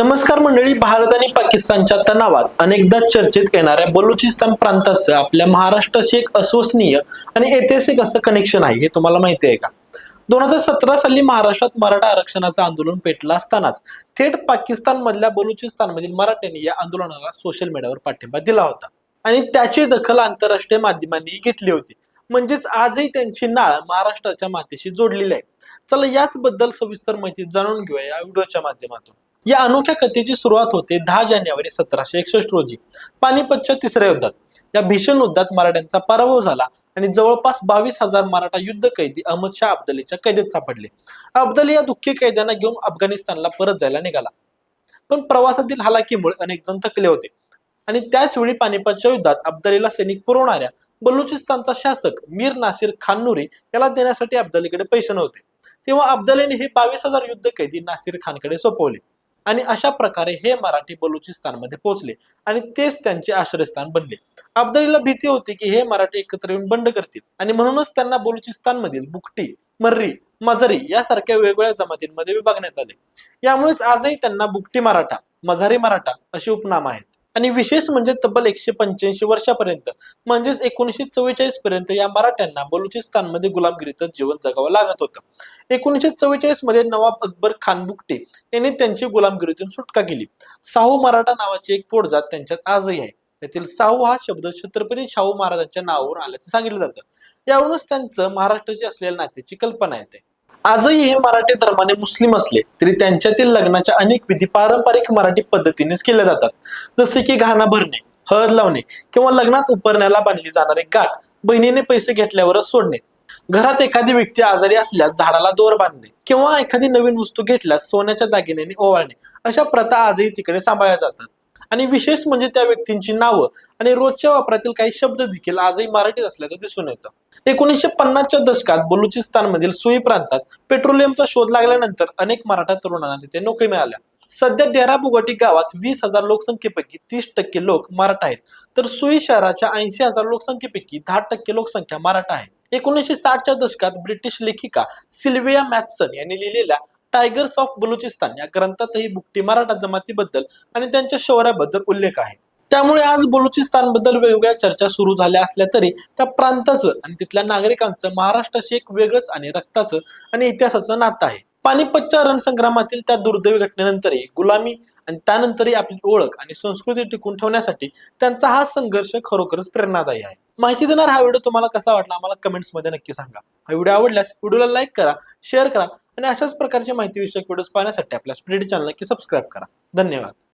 नमस्कार मंडळी भारत आणि पाकिस्तानच्या तणावात अनेकदा चर्चेत येणाऱ्या बलुचिस्तान प्रांताचं आपल्या महाराष्ट्राशी एक अस्वसनीय आणि ऐतिहासिक असं कनेक्शन आहे हे तुम्हाला माहिती आहे का? दोन हजार सतरा साली महाराष्ट्रात मराठा आरक्षणाचं आंदोलन पेटलं असतानाच थेट पाकिस्तान मधल्या बलुचिस्तानमधील मराठ्यांनी या आंदोलनाला सोशल मीडियावर पाठिंबा दिला होता. आणि त्याची दखल आंतरराष्ट्रीय माध्यमांनी घेतली होती. म्हणजेच आजही त्यांची नाळ महाराष्ट्राच्या मातीशी जोडलेली आहे. चला याच बद्दल सविस्तर माहिती जाणून घेऊया या व्हिडिओच्या माध्यमातून. या अनोख्या कथेची सुरुवात होते दहा जानेवारी सतराशे एकसष्ट रोजी. पानिपतच्या तिसऱ्या युद्धात. या भीषण युद्धात मराठ्यांचा पराभव झाला आणि जवळपास बावीस हजार मराठा युद्ध कैदी अहमद शाह अब्दालीच्या कैदेत सापडले. अब्दाली या दुःखी कैद्यांना घेऊन अफगाणिस्तानला परत जायला निघाला. पण प्रवासातील हालाकीमुळे अनेक जण थकले होते. आणि त्याच वेळी पानिपतच्या युद्धात अब्दालीला सैनिक पुरवणाऱ्या बलुचिस्तानचा शासक मीर नासिर खाननुरी याला देण्यासाठी अब्दालीकडे पैसे नव्हते. तेव्हा अब्दालीने हे बावीस हजार युद्ध कैदी नासिर खानकडे सोपवले. आणि अशा प्रकारे हे मराठी बलुचिस्तानमध्ये पोहोचले आणि तेच त्यांचे आश्रयस्थान बनले. अब्दालीला भीती होती की हे मराठी एकत्र येऊन बंड करतील आणि म्हणूनच त्यांना बलुचिस्तानमधील बुकटी मर्री मजरी यासारख्या वेगवेगळ्या जमातींमध्ये विभागण्यात आले. यामुळेच आजही त्यांना बुकटी मराठा मझारी मराठा अशी उपनाम आहेत. आणि विशेष म्हणजे तब्बल एकशे पंच्याऐंशी वर्षापर्यंत म्हणजेच एकोणीसशे चव्वेचाळीस पर्यंत या मराठ्यांना बलुचिस्तानमध्ये गुलामगिरीतच जीवन जगावं लागत होतं. एकोणीसशे चव्वेचाळीसमध्ये नवाब अकबर खान बुकटे यांनी त्यांची गुलामगिरीतून सुटका केली. साहू मराठा नावाची एक पोटजात त्यांच्यात आजही आहे. त्यातील साहू हा शब्द छत्रपती शाहू महाराजांच्या नावावर आल्याचं सांगितलं जातं. यावरूनच त्यांचं महाराष्ट्राची असलेल्या नात्याची कल्पना येते. आजही हे मराठी धर्माने मुस्लिम असले तरी त्यांच्यातील लग्नाच्या अनेक विधी पारंपरिक मराठी पद्धतीनेच केल्या जातात. जसे की घाणा भरणे हळद लावणे किंवा लग्नात उपरण्याला बांधली जाणारे गाठ बहिणीने पैसे घेतल्यावरच सोडणे. घरात एखादी व्यक्ती आजारी असल्यास झाडाला दोर बांधणे किंवा एखादी नवीन वस्तू घेतल्यास सोन्याच्या दागिन्याने ओवाळणे अशा प्रथा आजही तिकडे सांभाळल्या जातात. आणि विशेष म्हणजे त्या व्यक्तींची नावं. आणि रोजच्या वापरातील काही शब्द देखील आजही मराठीत असल्याचं दिसून येतं. एकोणीसशे पन्नासच्या दशकात बलुचिस्तानमधील सुई प्रांतात पेट्रोलियमचा शोध लागल्यानंतर अनेक मराठा तरुणांना तिथे नोकरी मिळाल्या. सध्या डेरा बुगाटी गावात वीस हजार लोकसंख्येपैकी तीस टक्के लोक मराठा आहेत. तर सुई शहराच्या ऐंशी हजार लोकसंख्येपैकी दहा टक्के लोकसंख्या मराठा आहे. एकोणीसशे साठच्या दशकात ब्रिटिश लेखिका सिल्विया मॅथसन यांनी लिहिलेल्या टायगर्स ऑफ बलुचिस्तान या ग्रंथातही बुकटी मराठा जमातीबद्दल आणि त्यांच्या शौर्याबद्दल उल्लेख आहे. त्यामुळे आज बलुचिस्तानबद्दल वेगवेगळ्या चर्चा सुरू झाल्या असल्या तरी त्या प्रांताचं आणि तिथल्या नागरिकांचं महाराष्ट्राशी एक वेगळंच आणि रक्ताचं आणि इतिहासाचं नातं आहे. पानिपतच्या रणसंग्रामातील त्या दुर्दैवी घटनेनंतरही गुलामी आणि त्यानंतरही आपली ओळख आणि संस्कृती टिकून ठेवण्यासाठी त्यांचा हा संघर्ष खरोखरच प्रेरणादायी आहे. माहिती देणार हा व्हिडिओ तुम्हाला कसा वाटला आम्हाला कमेंट्समध्ये नक्की सांगा. हा व्हिडिओ आवडल्यास व्हिडिओला लाईक करा शेअर करा आणि अशाच प्रकारची माहितीविषयक व्हिडिओज पाहण्यासाठी आपल्या स्प्लिट चॅनल नक्की सबस्क्राईब करा. धन्यवाद.